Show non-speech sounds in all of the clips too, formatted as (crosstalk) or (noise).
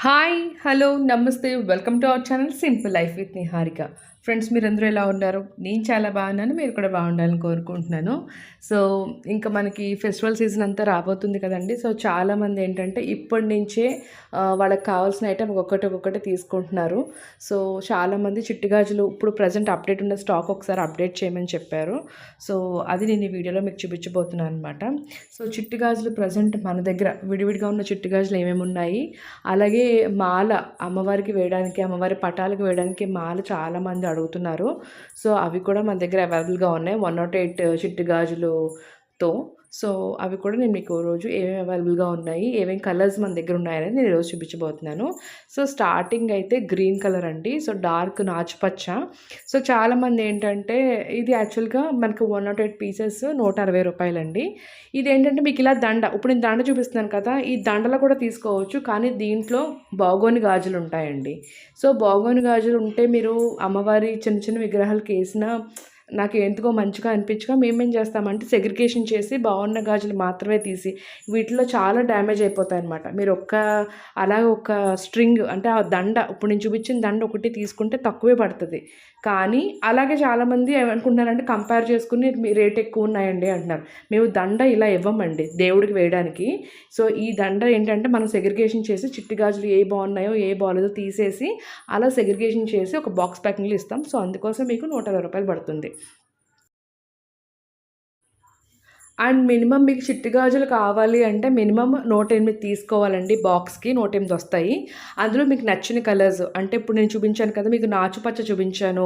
Hi hello నమస్తే welcome to our channel simple life with Niharika friends మీరందరూ ఎలా ఉన్నారు? నేను చాలా బాగున్నాను మీరు కూడా బాగుండాలని కోరుకుంటున్నాను. సో ఇంకా మనకి ఫెస్టివల్ సీజన్ అంతా రాబోతుంది కదండి. సో చాలామంది ఏంటంటే ఇప్పటి నుంచే వాళ్ళకి కావాల్సిన ఐటమ్ ఒక్కొక్కటి ఒక్కొక్కటి తీసుకుంటున్నారు. సో చాలామంది చిట్టుగాజులు ఇప్పుడు ప్రజెంట్ అప్డేట్ ఉన్న స్టాక్ ఒకసారి అప్డేట్ చేయమని చెప్పారు. సో అది నేను ఈ వీడియోలో మీకు చూపించబోతున్నాను అనమాట సో చిట్టుగాజులు ప్రజెంట్ మన దగ్గర విడివిడిగా ఉన్న చిట్టుగాజులు ఏమేమి ఉన్నాయి? అలాగే మాల అమ్మవారికి వేయడానికి అమ్మవారి పటాలకు వేయడానికి మాల చాలామంది అడుగుతున్నారు. సో అవి కూడా మన దగ్గర అవైలబుల్గా ఉన్నాయి. వన్ నాట్ ఎయిట్ చిట్టు తో. సో అవి కూడా నేను మీకు రోజు ఏమేమి అవైలబుల్గా ఉన్నాయి ఏమేమి కలర్స్ మన దగ్గర ఉన్నాయనేది నేను ఈరోజు చూపించబోతున్నాను. సో స్టార్టింగ్ అయితే గ్రీన్ కలర్ అండి. సో డార్క్ నాచుపచ్చ సో చాలామంది ఏంటంటే ఇది యాక్చువల్గా మనకు వన్ నాట్ ఎయిట్ పీసెస్ నూట అరవై రూపాయలండి. ఇది ఏంటంటే మీకు ఇలా దండ ఇప్పుడు నేను దండ చూపిస్తున్నాను కదా ఈ దండలో కూడా తీసుకోవచ్చు. కానీ దీంట్లో బాగోని గాజులు ఉంటాయండి. సో బాగోని గాజులు ఉంటే మీరు అమ్మవారి చిన్న చిన్న విగ్రహాలకు వేసిన నాకు ఎందుకో మంచిగా అనిపించగా మేమేం చేస్తామంటే సెగ్రిగేషన్ చేసి బాగున్న గాజులు మాత్రమే తీసి వీటిలో చాలా డ్యామేజ్ అయిపోతాయి అనమాట మీరు ఒక్క అలాగే ఒక స్ట్రింగ్ అంటే ఆ దండ ఇప్పుడు నేను చూపించిన దండ ఒకటి తీసుకుంటే తక్కువే పడుతుంది. కానీ అలాగే చాలామంది ఏమనుకుంటున్నారంటే కంపేర్ చేసుకుని మీ రేట్ ఎక్కువ ఉన్నాయండి అంటున్నారు. మేము దండ ఇలా ఇవ్వమండి దేవుడికి వేయడానికి. సో ఈ దండ ఏంటంటే మనం సెగ్రిగేషన్ చేసి చిట్టి గాజులు ఏ బాగున్నాయో ఏ బాగాలేదో తీసేసి అలా సెగ్రిగేషన్ చేసి ఒక బాక్స్ ప్యాకింగ్లో ఇస్తాం. సో అందుకోసం మీకు నూట ఇరవై రూపాయలు పడుతుంది. అండ్ మినిమం మీకు చిట్టి గాజులు కావాలి అంటే మినిమం నూట ఎనిమిది తీసుకోవాలండి బాక్స్కి నూట ఎనిమిది వస్తాయి. అందులో మీకు నచ్చిన కలర్స్ అంటే ఇప్పుడు నేను చూపించాను కదా మీకు నాచుపచ్చ చూపించాను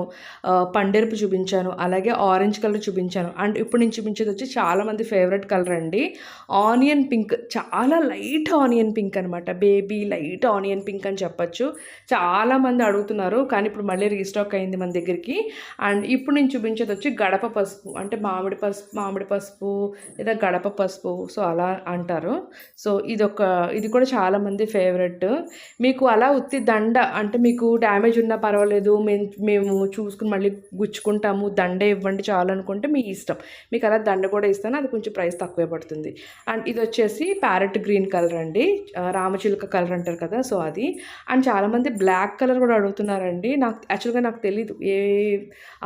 పండెరుపు చూపించాను అలాగే ఆరెంజ్ కలర్ చూపించాను. అండ్ ఇప్పుడు నేను చూపించేది వచ్చి చాలామంది ఫేవరెట్ కలర్ అండి. ఆనియన్ పింక్ చాలా లైట్ ఆనియన్ పింక్ అనమాట బేబీ లైట్ ఆనియన్ పింక్ అని చెప్పొచ్చు. చాలామంది అడుగుతున్నారు కానీ ఇప్పుడు మళ్ళీ రీస్టాక్ అయింది మన దగ్గరికి. అండ్ ఇప్పుడు నేను చూపించేది వచ్చి గడప పసుపు అంటే మామిడి పసుపు మామిడి పసుపు లేదా గడప పసుపు సో అలా అంటారు. సో ఇది ఒక ఇది కూడా చాలామంది ఫేవరెట్. మీకు అలా ఉత్తి దండ అంటే మీకు డ్యామేజ్ ఉన్నా పర్వాలేదు మేము మేము చూసుకుని మళ్ళీ గుచ్చుకుంటాము దండే ఇవ్వండి చాలు అనుకుంటే మీ ఇష్టం. మీకు అలా దండ కూడా ఇస్తాను అది కొంచెం ప్రైస్ తక్కువే పడుతుంది. అండ్ ఇది వచ్చేసి ప్యారెట్ గ్రీన్ కలర్ అండి. రామచిలుక కలర్ అంటారు కదా సో అది. అండ్ చాలామంది బ్లాక్ కలర్ కూడా అడుగుతున్నారండి. నాకు యాక్చువల్గా నాకు తెలీదు. ఏ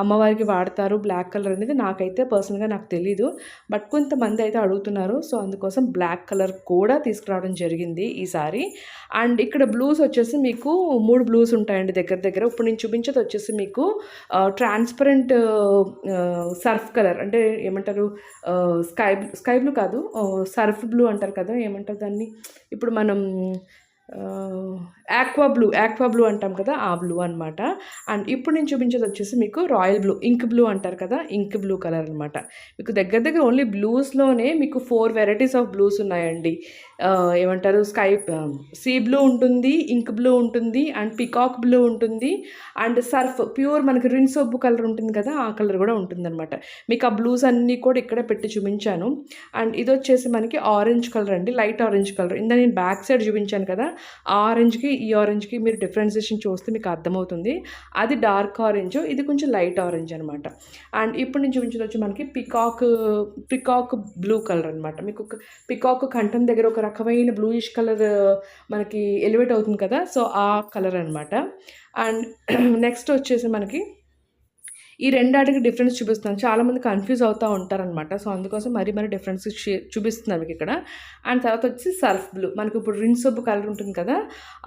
అమ్మవారికి వాడతారు బ్లాక్ కలర్ అనేది నాకైతే పర్సనల్గా నాకు తెలీదు. బట్ కొంతమంది అయితే అడుగుతున్నారు. సో అందుకోసం బ్లాక్ కలర్ కూడా తీసుకురావడం జరిగింది ఈసారి అండ్ ఇక్కడ బ్లూస్ వచ్చేసి మీకు మూడు బ్లూస్ ఉంటాయండి దగ్గర దగ్గర. ఇప్పుడు నేను చూపించేది వచ్చేసి మీకు ట్రాన్స్పరెంట్ సర్ఫ్ కలర్. అంటే ఏమంటారు స్కై స్కై బ్లూ కాదు సర్ఫ్ బ్లూ అంటారు కదా ఏమంటారు దాన్ని? ఇప్పుడు మనం ఆక్వా బ్లూ ఆక్వా బ్లూ అంటాం కదా ఆ బ్లూ అనమాట అండ్ ఇప్పుడు నేను చూపించేది వచ్చేసి మీకు రాయల్ బ్లూ ఇంక్ బ్లూ అంటారు కదా ఇంక్ బ్లూ కలర్ అనమాట మీకు దగ్గర దగ్గర ఓన్లీ బ్లూస్లోనే మీకు ఫోర్ వెరైటీస్ ఆఫ్ బ్లూస్ ఉన్నాయండి. ఏమంటారు స్కై సీ బ్లూ ఉంటుంది ఇంక్ బ్లూ ఉంటుంది అండ్ పికాక్ బ్లూ ఉంటుంది అండ్ సర్ఫ్ ప్యూర్ మనకి రిన్ సబ్బు కలర్ ఉంటుంది కదా ఆ కలర్ కూడా ఉంటుందన్నమాట. మీకు ఆ బ్లూస్ అన్నీ కూడా ఇక్కడే పెట్టి చూపించాను. అండ్ ఇది వచ్చేసి మనకి ఆరెంజ్ కలర్ అండి లైట్ ఆరెంజ్ కలర్. ఇందా నేను బ్యాక్ సైడ్ చూపించాను కదా ఆ ఆరెంజ్కి ఈ ఆరెంజ్కి మీరు డిఫరెన్సేషన్ చూస్తే మీకు అర్థమవుతుంది. అది డార్క్ ఆరెంజ్ ఇది కొంచెం లైట్ ఆరెంజ్ అనమాట అండ్ ఇప్పుడు నేను చూపించేది వచ్చి మనకి పికాక్ పికాక్ బ్లూ కలర్ అనమాట మీకు ఒక పికాక్ కంఠం దగ్గర ఒక రకమైన బ్లూయిష్ కలర్ మనకి ఎలివేట్ అవుతుంది కదా సో ఆ కలర్ అనమాట అండ్ (clears throat) నెక్స్ట్ వచ్చేసి మనకి ఈ రెండాటికి డిఫరెన్స్ చూపిస్తాను చాలామంది కన్ఫ్యూజ్ అవుతూ ఉంటారనమాట సో అందుకోసం మరీ మరీ డిఫరెన్స్ చూపిస్తున్నాను మీకు ఇక్కడ. అండ్ తర్వాత వచ్చి సర్ఫ్ బ్లూ మనకి ఇప్పుడు రిన్ సబ్బు కలర్ ఉంటుంది కదా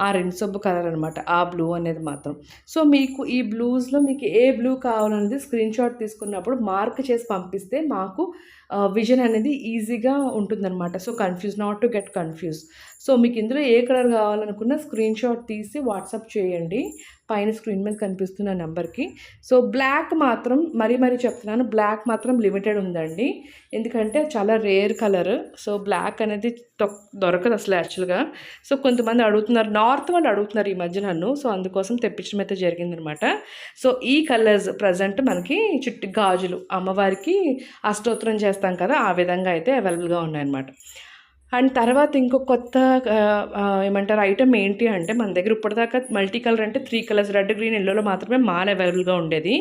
ఆ రిన్ సబ్బు కలర్ అనమాట ఆ బ్లూ అనేది మాత్రం. సో మీకు ఈ బ్లూస్లో మీకు ఏ బ్లూ కావాలనేది స్క్రీన్ షాట్ తీసుకున్నప్పుడు మార్క్ చేసి పంపిస్తే మాకు విజన్ అనేది ఈజీగా ఉంటుందన్నమాట. So confuse not to get confuse so మీకు ఇందులో ఏ కలర్ కావాలనుకున్న స్క్రీన్ షాట్ తీసి వాట్సాప్ చేయండి. పైన స్క్రీన్ మీద కనిపిస్తున్న నెంబర్కి. సో బ్లాక్ మాత్రం మరీ మరీ చెప్తున్నాను బ్లాక్ మాత్రం లిమిటెడ్ ఉందండి. ఎందుకంటే చాలా రేర్ కలర్. సో బ్లాక్ అనేది దొరకదు అసలు యాక్చువల్గా. సో కొంతమంది అడుగుతున్నారు నార్త్ వాళ్ళు అడుగుతున్నారు ఈ మధ్య నన్ను. సో అందుకోసం తెప్పించడం అయితే జరిగిందనమాట. సో ఈ కలర్స్ ప్రజెంట్ మనకి చుట్టూ గాజులు అమ్మవారికి అష్టోత్తరం చేస్తాం కదా ఆ విధంగా అయితే అవైలబుల్గా ఉన్నాయన్నమాట. అండ్ తర్వాత ఇంకో కొత్త ఏమంటారు ఐటమ్ ఏంటి అంటే మన దగ్గర ఇప్పటిదాకా మల్టీ కలర్ అంటే త్రీ కలర్స్ రెడ్ గ్రీన్ ఎల్లోలో మాత్రమే మాల అవైలబుల్గా ఉండేది.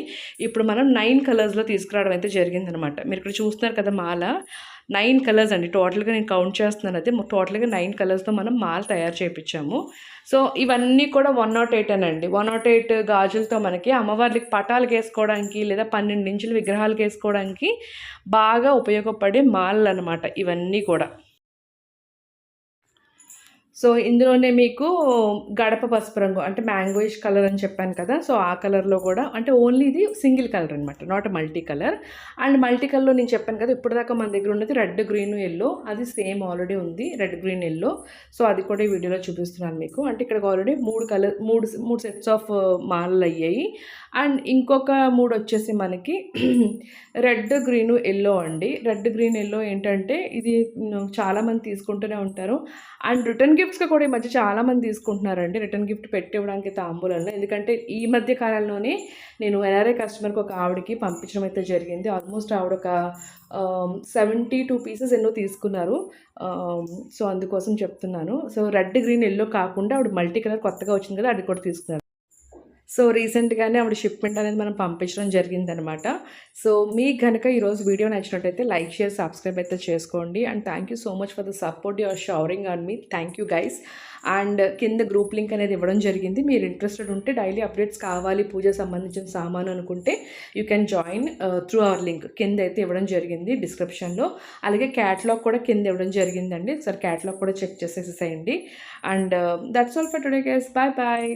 ఇప్పుడు మనం నైన్ కలర్స్లో తీసుకురావడం అయితే జరిగిందనమాట. మీరు ఇక్కడ చూస్తున్నారు కదా మాల. నైన్ కలర్స్ అండి. టోటల్గా నేను కౌంట్ చేస్తున్నాను అయితే టోటల్గా నైన్ కలర్స్తో మనం మాల్ తయారు చేయించాము సో ఇవన్నీ కూడా వన్ నాట్ ఎయిట్ అండి. వన్ నాట్ ఎయిట్ గాజులతో మనకి అమ్మవారికి పటాలకు వేసుకోవడానికి లేదా పన్నెండు ఇంచుల విగ్రహాలకు వేసుకోవడానికి బాగా ఉపయోగపడే మాల్ అనమాట ఇవన్నీ కూడా. సో ఇందులోనే మీకు గడప పసుపు రంగు అంటే మ్యాంగోయిష్ కలర్ అని చెప్పాను కదా సో ఆ కలర్లో కూడా అంటే ఓన్లీ ఇది సింగిల్ కలర్ అనమాట not multi colour. And multi కలర్లో నేను చెప్పాను కదా ఇప్పటిదాకా మన దగ్గర ఉన్నది రెడ్ గ్రీన్ ఎల్లో అది సేమ్ ఆల్రెడీ ఉంది రెడ్ గ్రీన్ ఎల్లో సో అది కూడా ఈ వీడియోలో చూపిస్తున్నాను మీకు. అంటే ఇక్కడ ఆల్రెడీ మూడు కలర్ మూడు మూడు సెట్స్ ఆఫ్ uh, మాలలు అయ్యాయి. అండ్ ఇంకొక మూడు వచ్చేసి మనకి (clears throat) రెడ్ గ్రీన్ ఎల్లో అండి. రెడ్ గ్రీన్ ఎల్లో ఏంటంటే ఇది చాలామంది తీసుకుంటూనే ఉంటారు. అండ్ రిటర్న్ గిఫ్ట్స్గా కూడా ఈ మధ్య చాలామంది తీసుకుంటున్నారండి. రిటర్న్ గిఫ్ట్ పెట్టివ్వడానికి తాంబూలంలో. ఎందుకంటే ఈ మధ్య కాలంలోనే నేను ఎన్ఆర్ఐ కస్టమర్కి ఒక ఆవిడకి పంపించడం అయితే జరిగింది. ఆల్మోస్ట్ ఆవిడ ఒక సెవెంటీ టూ పీసెస్ ఎన్నో తీసుకున్నారు. సో అందుకోసం చెప్తున్నాను. సో రెడ్ గ్రీన్ ఎల్లో కాకుండా ఆవిడ మల్టీ కలర్ కొత్తగా వచ్చింది కదా అది కూడా తీసుకున్నారు. సో రీసెంట్గానే ఆవిడ షిప్మెంట్ అనేది మనం పంపించడం జరిగిందనమాట. సో మీకు కనుక ఈరోజు వీడియో నచ్చినట్టయితే లైక్ షేర్ సబ్స్క్రైబ్ అయితే చేసుకోండి. And thank you so much for the support your showering on me. Thank you guys. And కింద గ్రూప్ లింక్ అనేది ఇవ్వడం జరిగింది. మీరు ఇంట్రెస్టెడ్ ఉంటే డైలీ అప్డేట్స్ కావాలి పూజ సంబంధించిన సామాను అనుకుంటే you can join through our link. కింద అయితే ఇవ్వడం జరిగింది డిస్క్రిప్షన్లో అలాగే క్యాట్లాగ్ కూడా కింద ఇవ్వడం జరిగిందండి. సార్ క్యాట్లాగ్ కూడా check చేసేసేసేయండి and that's all for today guys bye bye